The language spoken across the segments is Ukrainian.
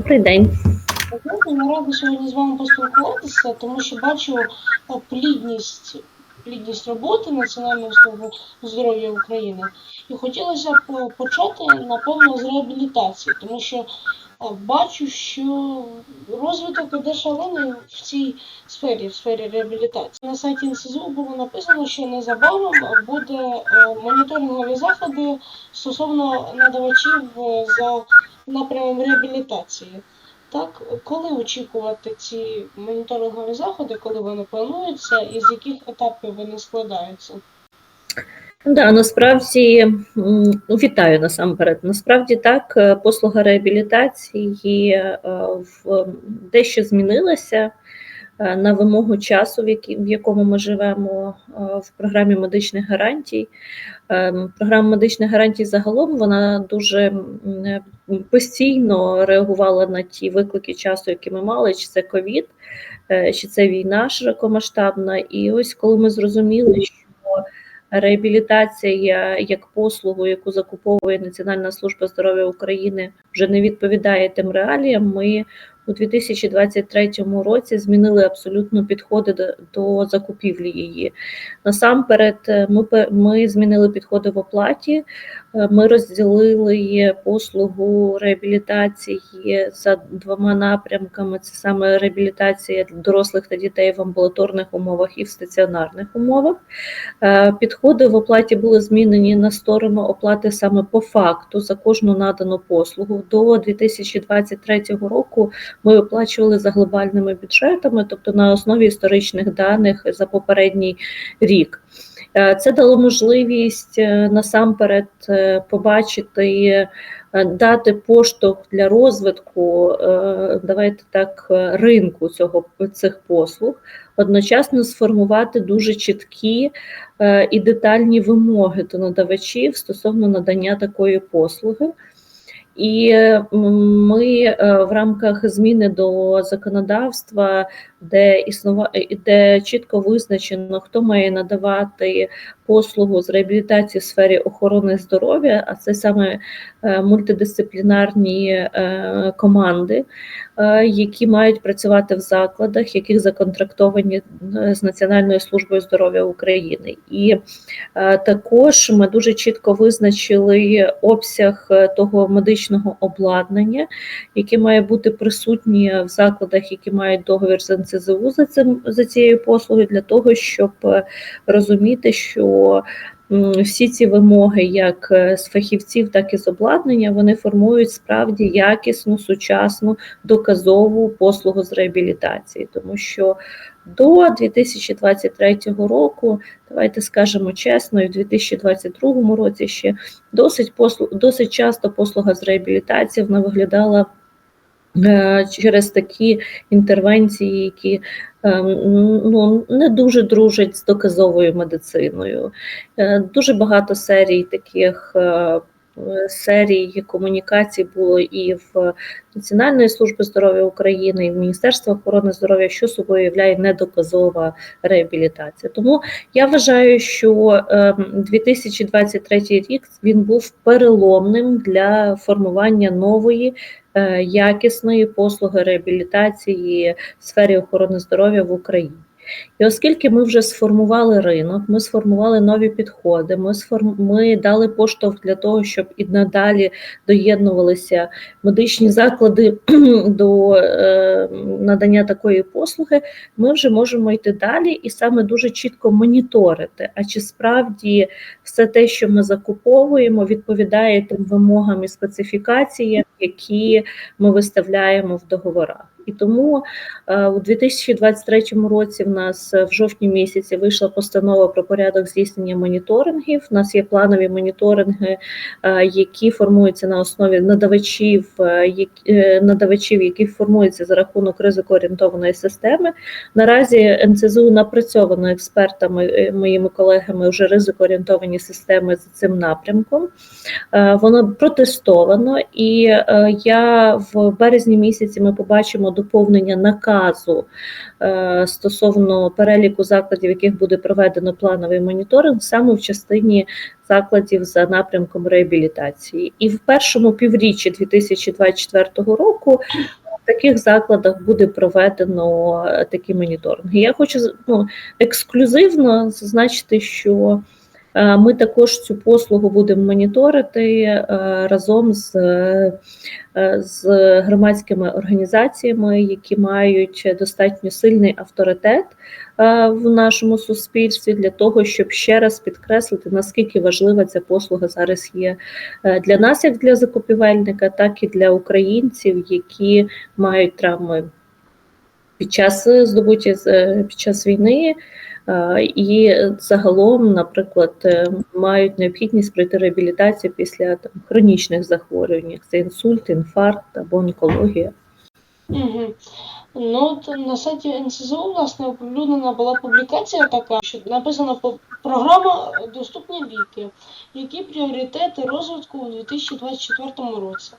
Добрий день. Я рада сьогодні з вами поспілкуватися, тому що бачу е, плідність, плідність роботи Національної служби здоров'я України. І хотілося б е, почати, напевно, з реабілітації, тому що бачу, що розвиток іде шалений в цій сфері, в сфері реабілітації. На сайті НСЗУ було написано, що незабаром буде е, моніторингові заходи стосовно надавачів е, за напрямом реабілітації. Так, коли очікувати ці моніторингові заходи, коли вони плануються, і з яких етапів вони складаються? Да, насправді ну, вітаю насамперед. Насправді так, е, послуга реабілітації е, в дещо змінилася е, на вимогу часу, в, якому ми живемо в програмі медичних гарантій. Програма медичних гарантій загалом вона дуже постійно реагувала на ті виклики часу, які ми мали, чи це ковід, чи це війна широкомасштабна. І ось коли ми зрозуміли, що реабілітація як послугу, яку закуповує Національна служба здоров'я України, вже не відповідає тим реаліям. Ми у 2023 році змінили абсолютно підходи до, до закупівлі її. Насамперед, е, ми, ми змінили підходи в оплаті. Е, Ми розділили послугу реабілітації за двома напрямками: це саме реабілітація дорослих та дітей в амбулаторних умовах і в стаціонарних умовах. Е, Підходи в оплаті були змінені на сторону оплати саме по факту за кожну надану послугу. До 2023 року ми оплачували за глобальними бюджетами, тобто на основі історичних даних за попередній рік. Е, Це дало можливість е, насамперед е, побачити, дати поштовх для розвитку, давайте так, ринку цього цих послуг, одночасно сформувати дуже чіткі і детальні вимоги до надавачів стосовно надання такої послуги. І ми в рамках зміни до законодавства, де існува, е, де чітко визначено, хто має надавати послугу з реабілітації в сфері охорони здоров'я, а це саме е, мультидисциплінарні е, команди, які мають працювати в закладах, яких законтрактовані з Національною службою здоров'я України. І також ми дуже чітко визначили обсяг того медичного обладнання, яке має бути присутнє в закладах, які мають договір з НСЗУ за цим за цією послугою, для того, щоб е, розуміти, що всі ці вимоги, як е, з фахівців, так і з обладнання, вони формують справді якісну, сучасну, доказову послугу з реабілітації, тому що до 2023 року, давайте скажемо чесно, і в 2022 році ще досить послуг, досить часто послуга з реабілітації вона виглядала через такі інтервенції, які е, ну, не дуже дружать з доказовою медициною. Е, Дуже багато серій таких. Серій комунікацій було і в Національної служби здоров'я України, і в Міністерства охорони здоров'я, що собою являє недоказова реабілітація. Тому я вважаю, що ем, 2023 рік він був переломним для формування нової е, якісної послуги реабілітації в сфері охорони здоров'я в Україні. І оскільки ми вже сформували ринок, ми сформували нові підходи, ми сформ... ми дали поштовх для того, щоб і надалі доєднувалися медичні заклади до е, надання такої послуги, ми вже можемо йти далі і саме дуже чітко моніторити, а чи справді все те, що ми закуповуємо, відповідає тим вимогам і специфікаціям, які ми виставляємо в договорах. І тому е, у 2023 році в нас е, в жовтні місяці вийшла постанова про порядок здійснення моніторингів. У нас є планові моніторинги, е, які формуються на основі надавачів, надавачів, які формуються за рахунок ризикоорієнтованої системи. Наразі НЦЗУ напрацьовано експертами, моїми колегами вже ризикоорієнтовані системи за цим напрямком. Воно протестовано, і я в березні місяці ми побачимо доповнення наказу е, стосовно переліку закладів, в яких буде проведено плановий моніторинг, саме в частині закладів за напрямком реабілітації. І в першому півріччі 2024 року в таких закладах буде проведено е, такі моніторинги. Я хочу ну, ексклюзивно зазначити, що ми також цю послугу будемо моніторити е, разом з, е, з громадськими організаціями, які мають достатньо сильний авторитет е, в нашому суспільстві для того, щоб ще раз підкреслити, наскільки важлива ця послуга зараз є е, для нас, як для закупівельника, так і для українців, які мають травми під час здобуття під час війни. Е, І загалом, наприклад, е, мають необхідність пройти реабілітацію після там, хронічних захворювань, це інсульт, інфаркт або онкологія. Угу. Ну, от на сайті НСЗУ, власне, оприлюднена була публікація така, що написано програма Доступні ліки. Які пріоритети розвитку у 2024 році?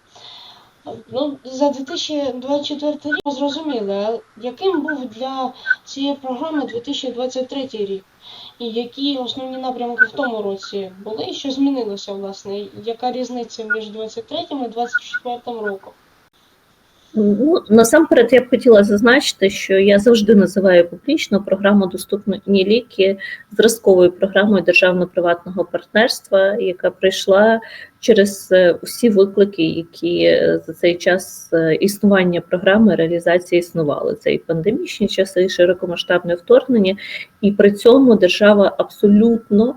Ну, за 2024 рік ми зрозуміли, яким був для цієї програми 2023 рік? І які основні напрямки в тому році були, і що змінилося, власне? Яка різниця між 23 і 24 роком? Ну, насамперед, я б хотіла зазначити, що я завжди називаю публічно програму Доступні ліки зразковою програмою державно-приватного партнерства, яка прийшла через е, всі виклики, які е, за цей час е, існування програми реалізації існували. Це і пандемічні часи, і широкомасштабне вторгнення, і при цьому держава абсолютно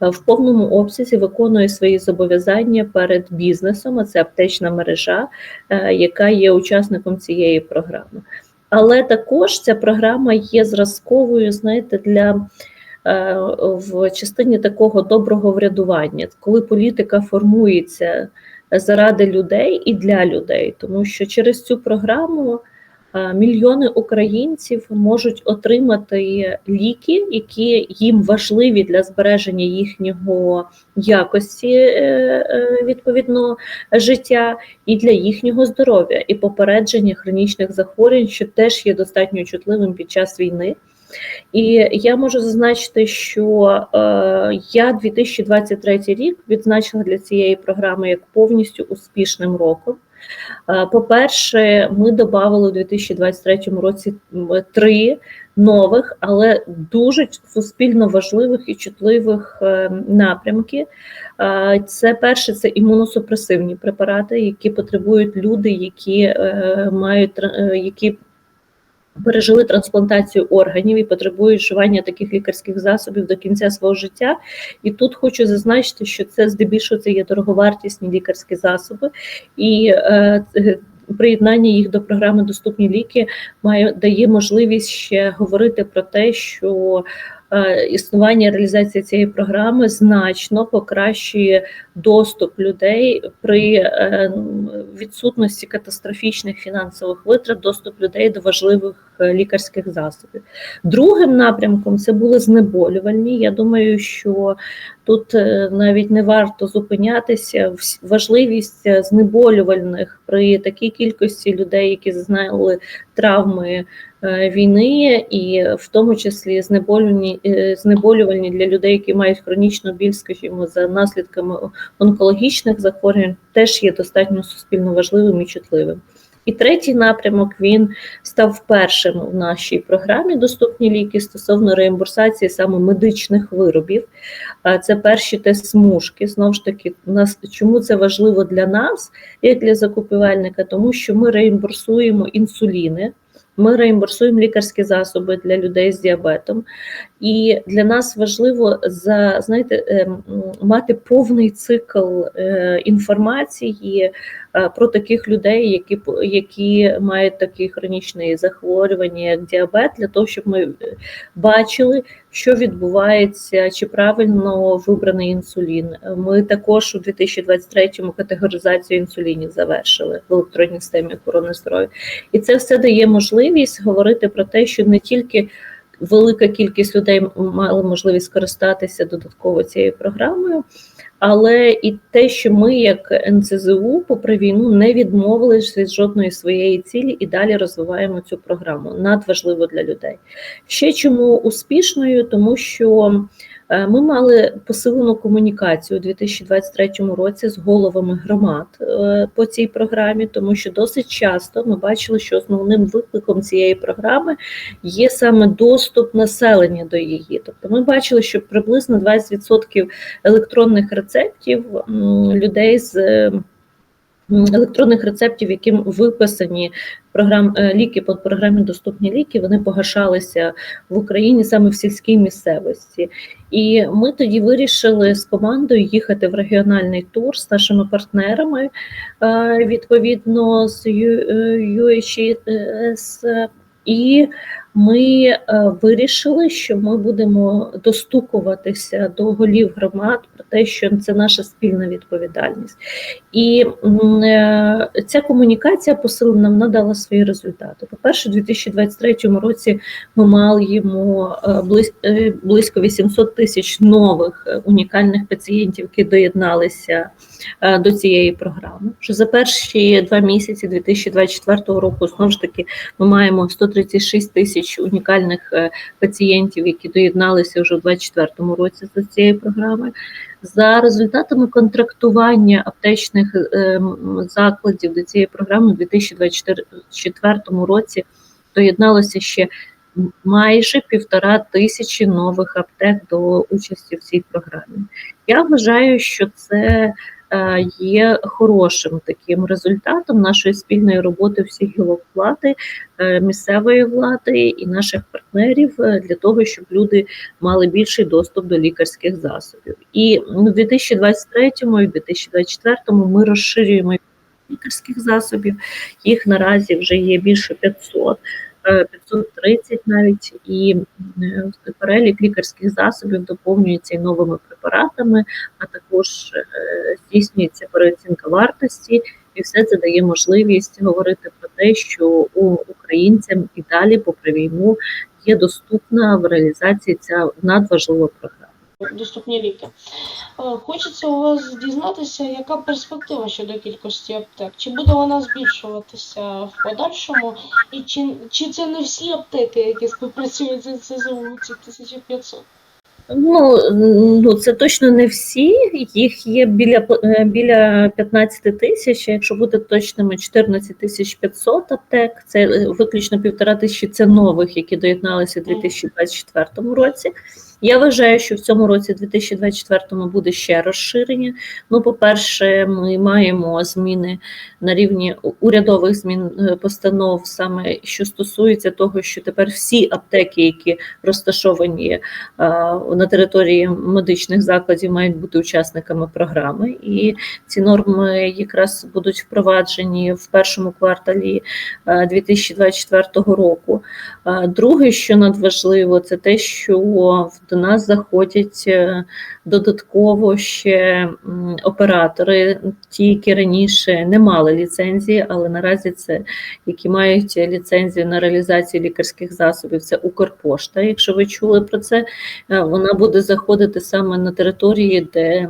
в повному обсязі виконує свої зобов'язання перед бізнесом, а це аптечна мережа, е, яка є учасником цієї програми. Але також ця програма є зразковою, знаєте, для е, в частині такого доброго врядування, коли політика формується заради людей і для людей, тому що через цю програму е, мільйони українців можуть отримати ліки, які їм важливі для збереження їхнього якості е, е, відповідно життя і для їхнього здоров'я, і попередження хронічних захворювань, що теж є достатньо чутливим під час війни. І я можу зазначити, що е, я 2023 рік відзначила для цієї програми як повністю успішним роком. Е, По-перше, ми додали у 2023 році три нових, але дуже суспільно важливих і чутливих е, напрямки. Е, Це перше, це імуносупресивні препарати, які потребують люди, які мають які пережили трансплантацію органів і потребують вживання таких лікарських засобів до кінця свого життя. І тут хочу зазначити, що це здебільшого це є дороговартісні лікарські засоби, і е, е, приєднання їх до програми Доступні ліки має дає можливість ще говорити про те, що існування реалізації цієї програми значно покращує доступ людей при е, відсутності катастрофічних фінансових витрат, доступ людей до важливих е, лікарських засобів. Другим напрямком це були знеболювальні. Я думаю, що тут е, навіть не варто зупинятися. Важливість е, знеболювальних при такій кількості людей, які зазнали травми е, війни, і в тому числі знеболювальні, знеболювальні для людей, які мають хронічну біль, скажімо, за наслідками онкологічних захворювань, теж є достатньо суспільно важливим і чутливим. І третій напрямок він став першим в нашій програмі Доступні ліки стосовно реімбурсації саме медичних виробів. Це перші тест-смужки. Знову ж таки, нас чому це важливо для нас, як для закупівельника, тому що ми реімбурсуємо інсуліни. Ми реімбурсуємо лікарські засоби для людей з діабетом, і для нас важливо за знаєте ем, мати повний цикл е, інформації про таких людей, які які мають такі хронічні захворювання, як діабет, для того, щоб ми е, бачили, що відбувається, чи правильно вибраний інсулін. Ми також у 2023-му категоризацію інсулінів завершили в електронній системі охорони здоров'я. І це все дає можливість говорити про те, що не тільки велика кількість людей мала можливість скористатися додатково цією програмою, Але і те, що ми, як НЦЗУ, попри війну, не відмовилися від жодної своєї цілі і далі розвиваємо цю програму. Надважливо для людей. Ще чому успішною, тому що ми мали посилену комунікацію у 2023 році з головами громад е, по цій програмі, тому що досить часто ми бачили, що основним викликом цієї програми є саме доступ населення до її. Тобто ми бачили, що приблизно 20% електронних рецептів людей з е, електронних рецептів, яким виписані програм е, ліки по програмі Доступні ліки, вони погашалися в Україні саме в сільській місцевості. І ми тоді вирішили з командою їхати в регіональний тур з нашими партнерами, е, відповідно з е, UHS, і ми е, вирішили, що ми будемо достукуватися до голів громад про те, що це наша спільна відповідальність. І е, ця комунікація посилена нам надала свої результати. По-перше, у 2023 році ми маємо е, близь- близько 800 тисяч нових унікальних пацієнтів, які доєдналися до цієї програми. Що за перші два місяці 2024 року знову ж таки ми маємо 136 тисяч унікальних е, пацієнтів, які доєдналися вже у 2024 році до цієї програми. За результатами контрактування аптечних е, закладів до цієї програми у 2024 році доєдналося ще майже півтора тисячі нових аптек до участі в цій програмі. Я вважаю, що це е, є хорошим таким результатом нашої спільної роботи всіх гілок влади, е, місцевої влади і наших партнерів е, для того, щоб люди мали більший доступ до лікарських засобів. І в 2023 і 2024 ми розширюємо лікарських засобів. Їх наразі вже є більше 500. Е, 530 навіть і е, перелік лікарських засобів доповнюється і новими препаратами, а також е, здійснюється переоцінка вартості, і все це дає можливість говорити про те, що у українцям і далі, попри війну, є доступна в реалізації ця надважлива програма. Доступні ліки. Е, Хочеться у вас дізнатися, яка перспектива щодо кількості аптек. Чи буде вона збільшуватися в подальшому? І чи, чи це не всі аптеки, які співпрацюють з ЦЗУ, ці 1500? Ну, ну це точно не всі. Їх є біля е, біля 15 тисяч. Якщо бути точними, 14 тисяч 500 аптек. Це е, виключно півтора тисячі. Це нових, які доєдналися у 2024 році. Я вважаю, що в цьому році, 2024, буде ще розширення. Ну, по-перше, ми маємо зміни на рівні урядових змін е, постанов, саме що стосується того, що тепер всі аптеки, які розташовані е, на території медичних закладів, мають бути учасниками програми, і ці норми якраз будуть впроваджені в першому кварталі е, 2024 року. Е, Друге, що надважливо, це те, що до нас заходять е, додатково ще оператори, ті, які раніше не мали ліцензії, але наразі це які мають ліцензію на реалізацію лікарських засобів. Це Укрпошта. Якщо ви чули про це, Е, вона буде заходити саме на території, де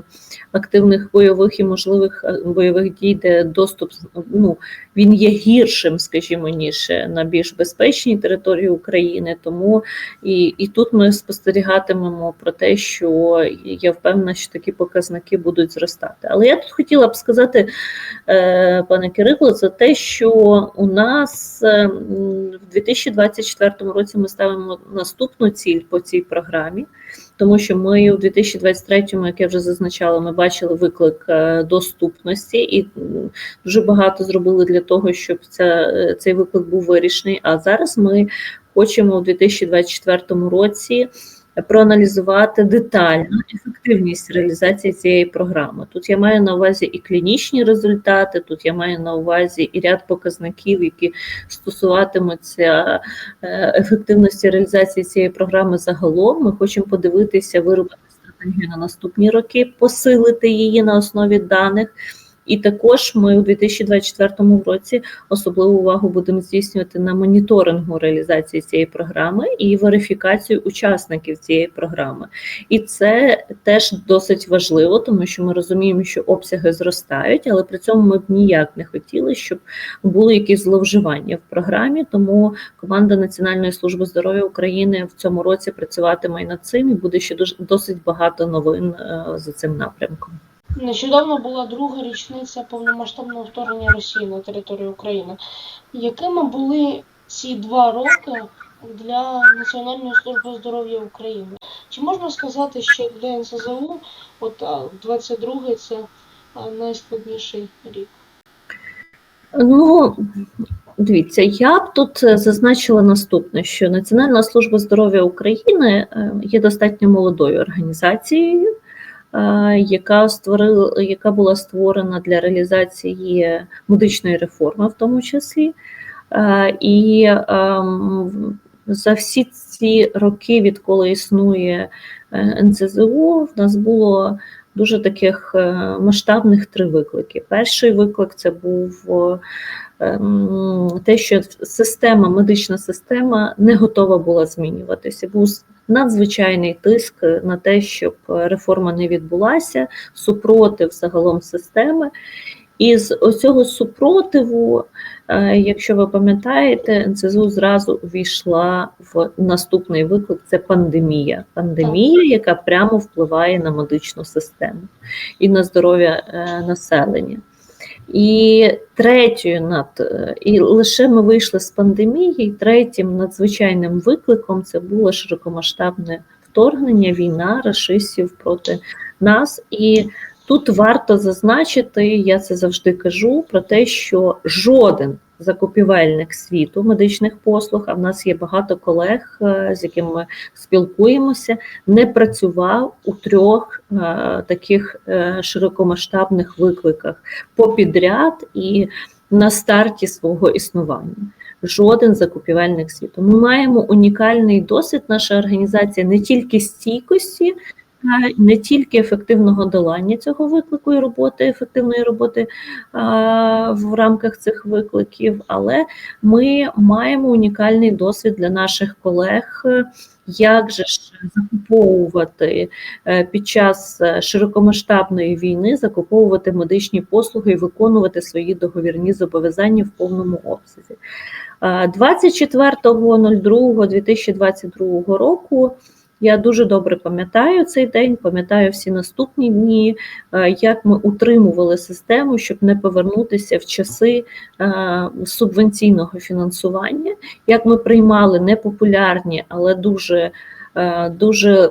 активних бойових і можливих е, бойових дій, де доступ ну, він є гіршим, скажімо, ніж на більш безпечній території України. Тому і, і тут ми спостерігатимемо про те, що я впевнена, що такі показники будуть зростати. Але я тут хотіла б сказати, е, пане Кирило, це те, що у нас е, в 2024 році ми ставимо наступну ціль по цій програмі. Тому що ми у 2023-му, як я вже зазначала, ми бачили виклик е, доступності і дуже багато зробили для того, щоб ця, цей виклик був вирішений. А зараз ми хочемо у 2024 році проаналізувати детально ефективність реалізації цієї програми. Тут я маю на увазі і клінічні результати, тут я маю на увазі і ряд показників, які стосуватимуться е, ефективності реалізації цієї програми загалом. Ми хочемо подивитися, виробити стратегію на наступні роки, посилити її на основі даних. І також ми у 2024 році особливу увагу будемо здійснювати на моніторингу реалізації цієї програми і верифікацію учасників цієї програми. І це теж досить важливо, тому що ми розуміємо, що обсяги зростають, але при цьому ми б ніяк не хотіли, щоб були якісь зловживання в програмі. Тому команда Національної служби здоров'я України в цьому році працюватиме над цим, і буде ще досить багато новин е, за цим напрямком. Нещодавно була друга річниця повномасштабного вторгнення Росії на територію України. Якими були ці два роки для Національної служби здоров'я України? Чи можна сказати, що для НСЗУ от а, 22-й це найскладніший рік? Ну, дивіться, я б тут зазначила наступне: що Національна служба здоров'я України е, є достатньо молодою організацією, яка створила, яка була створена для реалізації медичної реформи, в тому числі. І ем, за всі ці роки, відколи існує е, НЦЗУ, в нас було дуже таких е, масштабних три виклики. Перший виклик це був ем, те, що система, медична система не готова була змінюватися. Був надзвичайний тиск на те, щоб реформа не відбулася, супротив загалом системи. І з оцього супротиву, е, якщо ви пам'ятаєте, НЦЗУ зразу увійшла в наступний виклик це пандемія. Пандемія, яка прямо впливає на медичну систему і на здоров'я е, населення. І третьою над е, і лише ми вийшли з пандемії, і третім надзвичайним викликом це було широкомасштабне вторгнення, війна рашистів проти нас. І тут варто зазначити, я це завжди кажу, про те, що жоден закупівельник світу медичних послуг, а в нас є багато колег, е, з якими ми спілкуємося, не працював у трьох е, таких е, широкомасштабних викликах попідряд і на старті свого існування. Жоден закупівельник світу. Ми маємо унікальний досвід. Наша організація не тільки стійкості, не тільки ефективного долання цього виклику і роботи, ефективної роботи в рамках цих викликів, але ми маємо унікальний досвід для наших колег. Як же ж закуповувати е, під час е, широкомасштабної війни, закуповувати медичні послуги і виконувати свої договірні зобов'язання в повному обсязі? Е, 24.02.2022 року я дуже добре пам'ятаю цей день, пам'ятаю всі наступні дні, е, як ми утримували систему, щоб не повернутися в часи е, субвенційного фінансування, як ми приймали непопулярні, але дуже Дуже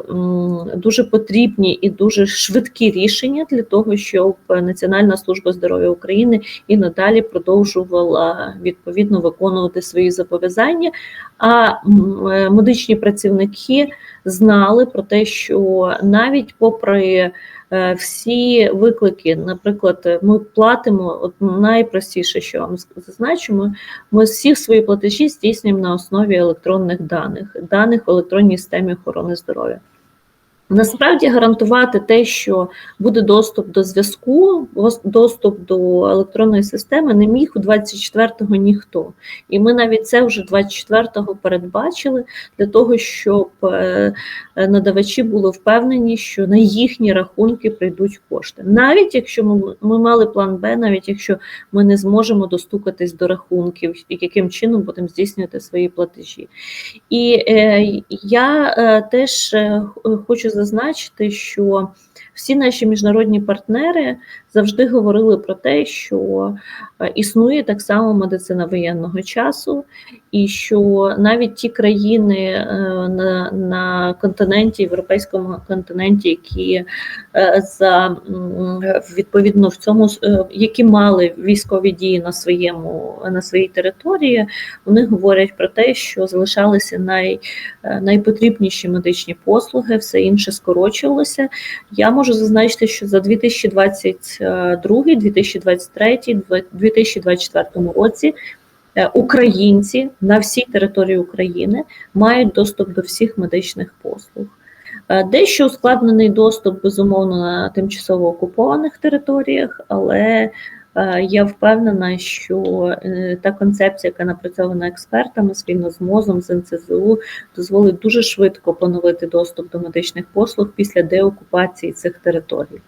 дуже потрібні і дуже швидкі рішення для того, щоб Національна служба здоров'я України і надалі продовжувала відповідно виконувати свої зобов'язання. А е, медичні працівники знали про те, що навіть попри е, всі виклики, наприклад, ми платимо от найпростіше, що вам зазначимо, ми, ми всі свої платежі здійснюємо на основі електронних даних, даних в електронній системі охорони здоров'я. Насправді гарантувати те, що буде доступ до зв'язку, доступ до електронної системи не міг у 24-го ніхто. І ми навіть це вже 24-го передбачили для того, щоб е, е, надавачі були впевнені, що на їхні рахунки прийдуть кошти. Навіть якщо ми, ми мали план Б, навіть якщо ми не зможемо достукатись до рахунків, яким чином будемо здійснювати свої платежі. І е, я е, теж е, хочу зазначити, що всі наші міжнародні партнери завжди говорили про те, що е, існує так само медицина воєнного часу, і що навіть ті країни е, на, на континенті, європейському континенті, які е, за відповідно в цьому які мали військові дії на своєму на своїй території, вони говорять про те, що залишалися най, найпотрібніші медичні послуги, все інше скорочувалося. Я можу зазначити, що за 2022, 2023, 2024 році е, українці на всій території України мають доступ до всіх медичних послуг. Е, Дещо ускладнений доступ, безумовно, на тимчасово окупованих територіях, але Е, Я впевнена, що та концепція, яка напрацьована експертами спільно з МОЗом, з НЦЗУ, дозволить дуже швидко поновити доступ до медичних послуг після деокупації цих територій.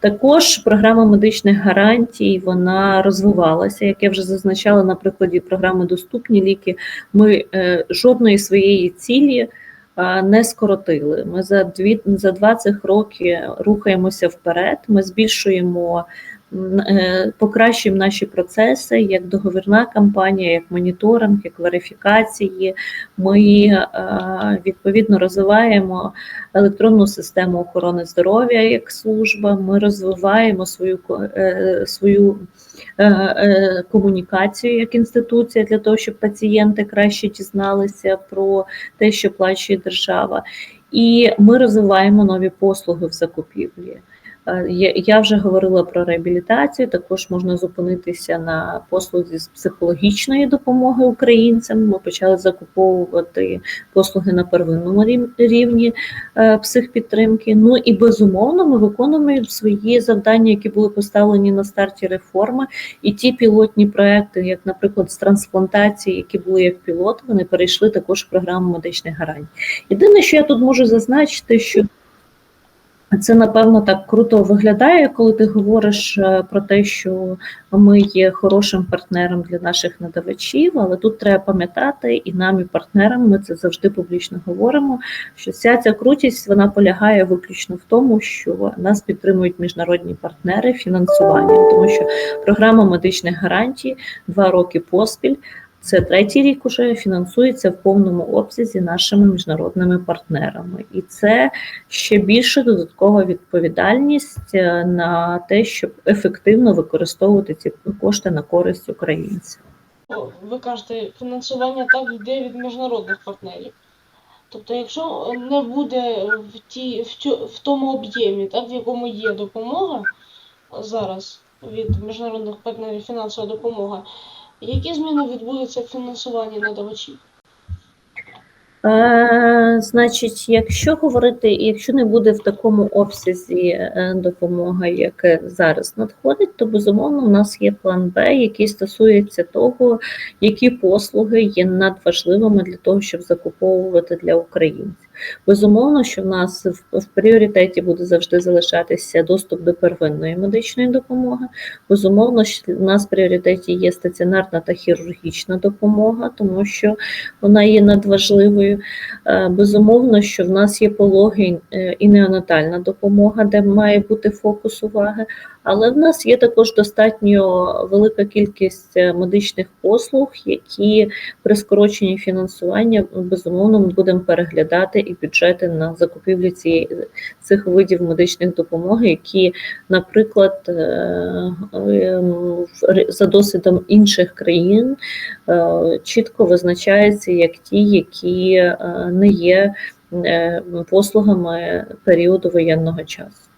Також програма медичних гарантій вона розвивалася. Як я вже зазначала на прикладі програми Доступні ліки, ми е, жодної своєї цілі е, не скоротили. Ми за дві за два цих роки рухаємося вперед. Ми збільшуємо. Е, Покращуємо наші процеси як договірна кампанія, як моніторинг, як верифікації. Ми е, відповідно розвиваємо електронну систему охорони здоров'я як служба. Ми розвиваємо свою е, свою комунікацію як інституція для того, щоб пацієнти краще дізналися про те, що плачує держава. І ми розвиваємо нові послуги в закупівлі. Е, Я вже говорила про реабілітацію. Також можна зупинитися на послуги з психологічної допомоги українцям. Ми почали закуповувати послуги на первинному рівні е, психпідтримки. Ну і безумовно ми виконуємо свої завдання, які були поставлені на старті реформи. І ті пілотні проекти, як, наприклад, з трансплантації, які були як пілот, вони перейшли також в програму медичних гарантій. Єдине, що я тут можу зазначити, що це напевно так круто виглядає, коли ти говориш е, про те, що ми є хорошим партнером для наших надавачів, але тут треба пам'ятати і нам, і партнерам, ми це завжди публічно говоримо. Що вся ця крутість вона полягає виключно в тому, що нас підтримують міжнародні партнери фінансуванням, тому що програма медичних гарантій два роки поспіль. Це третій рік уже фінансується в повному обсязі нашими міжнародними партнерами, і це ще більше додаткова відповідальність е, на те, щоб ефективно використовувати ці кошти на користь українців. Ви кажете, фінансування так йде від міжнародних партнерів. Тобто, якщо не буде в, ті, в, цю, в тому об'ємі, так, в якому є допомога зараз від міжнародних партнерів фінансова допомога, які зміни відбудуться в фінансуванні надавачів? Е, значить, якщо говорити, якщо не буде в такому обсязі е, допомога, яка зараз надходить, то безумовно у нас є план Б, який стосується того, які послуги є надважливими для того, щоб закуповувати для українців. Безумовно, що в нас в, в пріоритеті буде завжди залишатися доступ до первинної медичної допомоги. Безумовно, що в нас в пріоритеті є стаціонарна та хірургічна допомога, тому що вона є надважливою. Е, Безумовно, що в нас є пологи е, і неонатальна допомога, де має бути фокус уваги. Але в нас є також достатньо велика кількість е, медичних послуг, які при скороченні фінансування безумовно ми будемо переглядати і бюджети на закупівлю цієї цих видів медичних допомоги, які, наприклад, е, е, в- за досвідом інших країн е, чітко визначаються як ті, які е, не є послугами періоду воєнного часу.